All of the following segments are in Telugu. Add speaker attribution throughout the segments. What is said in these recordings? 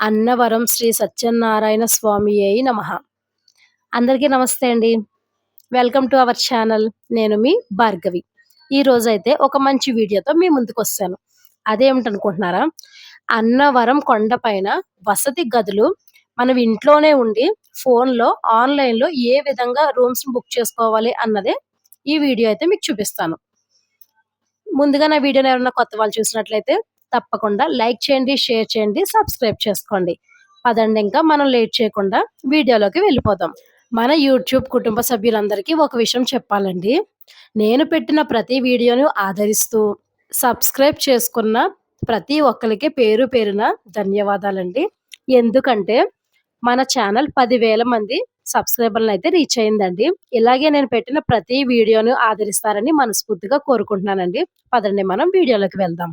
Speaker 1: అన్నవరం శ్రీ సత్యనారాయణ స్వామి అయి నమ. అందరికీ నమస్తే అండి. Welcome to our channel. నేను మీ భార్గవి. ఈ రోజైతే ఒక మంచి వీడియోతో మీ ముందుకు వస్తాను అదేమిటనుకుంటున్నారా? అన్నవరం కొండపైన వసతి గదులు మనం ఇంట్లోనే ఉండి ఫోన్లో ఆన్లైన్లో ఏ విధంగా రూమ్స్ బుక్ చేసుకోవాలి అన్నదే ఈ వీడియో అయితే మీకు చూపిస్తాను. ముందుగా నా వీడియోని ఎవరైనా కొత్త వాళ్ళు చూసినట్లయితే తప్పకుండా లైక్ చేయండి షేర్ చేయండి సబ్స్క్రైబ్ చేసుకోండి. పదండి ఇంకా మనం లేట్ చేయకుండా వీడియోలోకి వెళ్ళిపోదాం. మన యూట్యూబ్ కుటుంబ సభ్యులందరికీ ఒక విషయం చెప్పాలండి. నేను పెట్టిన ప్రతి వీడియోను ఆదరిస్తూ సబ్స్క్రైబ్ చేసుకున్న ప్రతి ఒక్కరికి పేరు పేరున ధన్యవాదాలండి. ఎందుకంటే మన ఛానల్ పదివేల మంది సబ్స్క్రైబర్లను అయితే రీచ్ అయిందండి. ఇలాగే నేను పెట్టిన ప్రతి వీడియోను ఆదరిస్తారని మనస్ఫూర్తిగా కోరుకుంటున్నానండి. పదండి మనం వీడియోలోకి వెళ్దాం.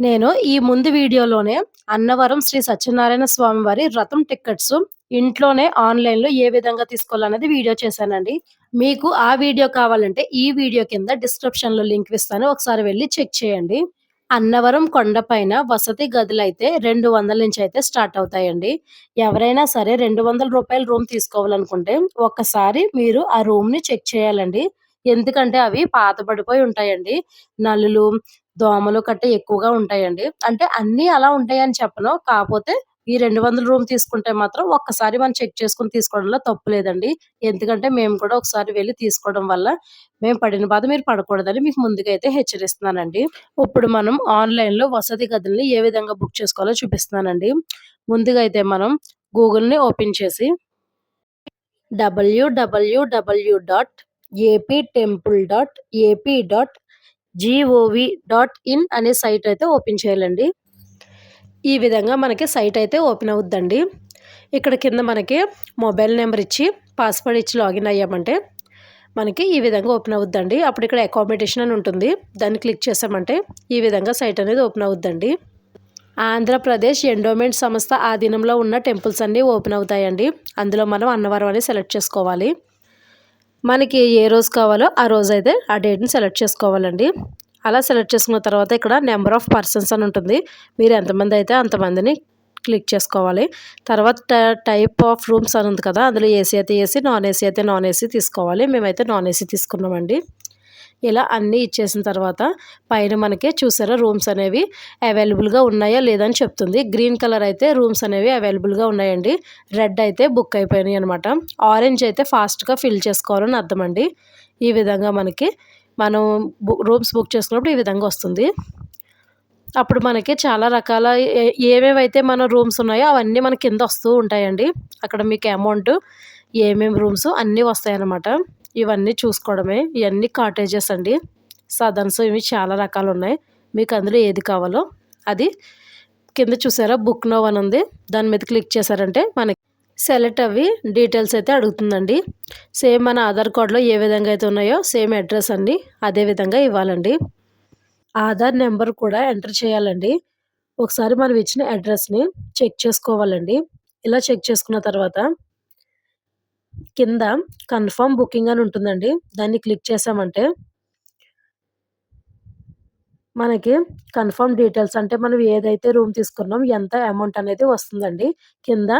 Speaker 1: నేను ఈ ముందు వీడియోలోనే అన్నవరం శ్రీ సత్యనారాయణ స్వామి వారి రథం టికెట్స్ ఇంట్లోనే ఆన్లైన్లో ఏ విధంగా తీసుకోవాలనేది వీడియో చేశానండి. మీకు ఆ వీడియో కావాలంటే ఈ వీడియో కింద డిస్క్రిప్షన్లో లింక్ ఇస్తాను. ఒకసారి వెళ్ళి చెక్ చేయండి. అన్నవరం కొండపైన వసతి గదులు అయితే రెండు వందల నుంచి అయితే స్టార్ట్ అవుతాయండి. ఎవరైనా సరే రెండు వందల రూపాయల రూమ్ తీసుకోవాలనుకుంటే ఒక్కసారి మీరు ఆ రూమ్ని చెక్ చేయాలండి. ఎందుకంటే అవి పాతబడిపోయి ఉంటాయండి. నల్లులు దోమలు కట్ట ఎక్కువగా ఉంటాయండి. అంటే అన్నీ అలా ఉంటాయని చెప్పను. కాకపోతే ఈ రెండు వందల రూమ్ తీసుకుంటే మాత్రం ఒక్కసారి మనం చెక్ చేసుకుని తీసుకోవడంలో తప్పు లేదండి. ఎందుకంటే మేము కూడా ఒకసారి వెళ్ళి తీసుకోవడం వల్ల మేము పడిన బాధ మీరు పడకూడదని మీకు ముందుగా అయితే హెచ్చరిస్తున్నానండి. ఇప్పుడు మనం ఆన్లైన్లో వసతి గదుల్ని ఏ విధంగా బుక్ చేసుకోవాలో చూపిస్తున్నానండి. ముందుగా అయితే మనం గూగుల్ని ఓపెన్ చేసి W W W dot AP temple dot AP dot G O V dot in అనే సైట్ అయితే ఓపెన్ చేయాలండి. ఈ విధంగా మనకి సైట్ అయితే ఓపెన్ అవుద్దండి. ఇక్కడ కింద మనకి మొబైల్ నెంబర్ ఇచ్చి పాస్వర్డ్ ఇచ్చి లాగిన్ అయ్యామంటే మనకి ఈ విధంగా ఓపెన్ అవుద్దండి. అప్పుడు ఇక్కడ అకామిడేషన్ అని ఉంటుంది. దాన్ని క్లిక్ చేసామంటే ఈ విధంగా సైట్ అనేది ఓపెన్ అవుద్దండి. ఆంధ్రప్రదేశ్ ఎండోమెంట్ సంస్థ ఆధీనంలో ఉన్న టెంపుల్స్ అన్నీ ఓపెన్ అవుతాయండి. అందులో మనం అన్నవరం అని సెలెక్ట్ చేసుకోవాలి. మనకి ఏ రోజు కావాలో ఆ రోజు అయితే ఆ డేట్ని సెలెక్ట్ చేసుకోవాలండి. అలా సెలెక్ట్ చేసుకున్న తర్వాత ఇక్కడ నెంబర్ ఆఫ్ పర్సన్స్ అని ఉంటుంది. మీరు ఎంతమంది అయితే అంతమందిని క్లిక్ చేసుకోవాలి. తర్వాత టైప్ ఆఫ్ రూమ్స్ అని ఉంది కదా అందులో ఏసీ అయితే ఏసీ నాన్ ఏసీ అయితే నాన్ ఏసీ తీసుకోవాలి. మేమైతే నాన్ ఏసీ తీసుకున్నామండి. ఇలా అన్నీ ఇచ్చేసిన తర్వాత పైన మనకి చూసారా రూమ్స్ అనేవి అవైలబుల్గా ఉన్నాయా లేదని చెప్తుంది. గ్రీన్ కలర్ అయితే రూమ్స్ అనేవి అవైలబుల్గా ఉన్నాయండి. రెడ్ అయితే బుక్ అయిపోయినాయి అనమాట ఆరెంజ్ అయితే ఫాస్ట్గా ఫిల్ చేసుకోవాలని అర్థం అండి. ఈ విధంగా మనకి మనం రూమ్స్ బుక్ చేసుకున్నప్పుడు ఈ విధంగా వస్తుంది. అప్పుడు మనకి చాలా రకాల ఏమేమైతే మన రూమ్స్ ఉన్నాయో అవన్నీ మన కింద వస్తూ ఉంటాయండి. అక్కడ మీకు అమౌంట్ ఏమేమి రూమ్స్ అన్నీ వస్తాయన్నమాట. ఇవన్నీ చూసుకోవడమే. ఇవన్నీ కాటేజెస్ అండి. సదన్స్ ఇవి చాలా రకాలు ఉన్నాయి మీకు అందులో ఏది కావాలో అది కింద చూసారా? బుక్ నో అని ఉంది. దాని మీద క్లిక్ చేశారంటే మనకి సెలెక్ట్ అవి డీటెయిల్స్ అయితే అడుగుతుందండి. సేమ్ మన ఆధార్ కార్డులో ఏ విధంగా అయితే ఉన్నాయో సేమ్ అడ్రస్ అండి. అదే విధంగా ఇవ్వాలండి. ఆధార్ నెంబర్ కూడా ఎంటర్ చేయాలండి. ఒకసారి మనం ఇచ్చిన అడ్రస్ని చెక్ చేసుకోవాలండి. ఇలా చెక్ చేసుకున్న తర్వాత కింద కన్ఫర్మ్ బుకింగ్ అని ఉంటుందండి. దాన్ని క్లిక్ చేసామంటే మనకి కన్ఫర్మ్ డీటెయిల్స్ అంటే మనం ఏదైతే రూమ్ తీసుకున్నాం ఎంత అమౌంట్ అనేది వస్తుందండి. కింద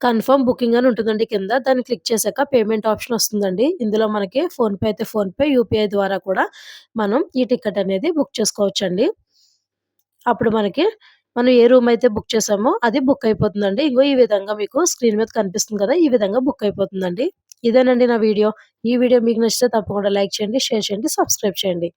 Speaker 1: కన్ఫర్మ్ బుకింగ్ అని ఉంటుందండి కింద. దాన్ని క్లిక్ చేశాక పేమెంట్ ఆప్షన్ వస్తుందండి. ఇందులో మనకి ఫోన్పే అయితే ఫోన్పే యూపీఐ ద్వారా కూడా మనం ఈ టికెట్ అనేది బుక్ చేసుకోవచ్చండి. అప్పుడు మనకి మనం ఏ రూమ్ అయితే బుక్ చేసామో అది బుక్ అయిపోతుందండి. ఇంకో ఈ విధంగా మీకు స్క్రీన్ మీద కనిపిస్తుంది కదా ఈ విధంగా బుక్ అయిపోతుందండి. ఇదేనండి నా వీడియో. ఈ వీడియో మీకు నచ్చితే తప్పకుండా లైక్ చేయండి షేర్ చేయండి సబ్స్క్రైబ్ చేయండి.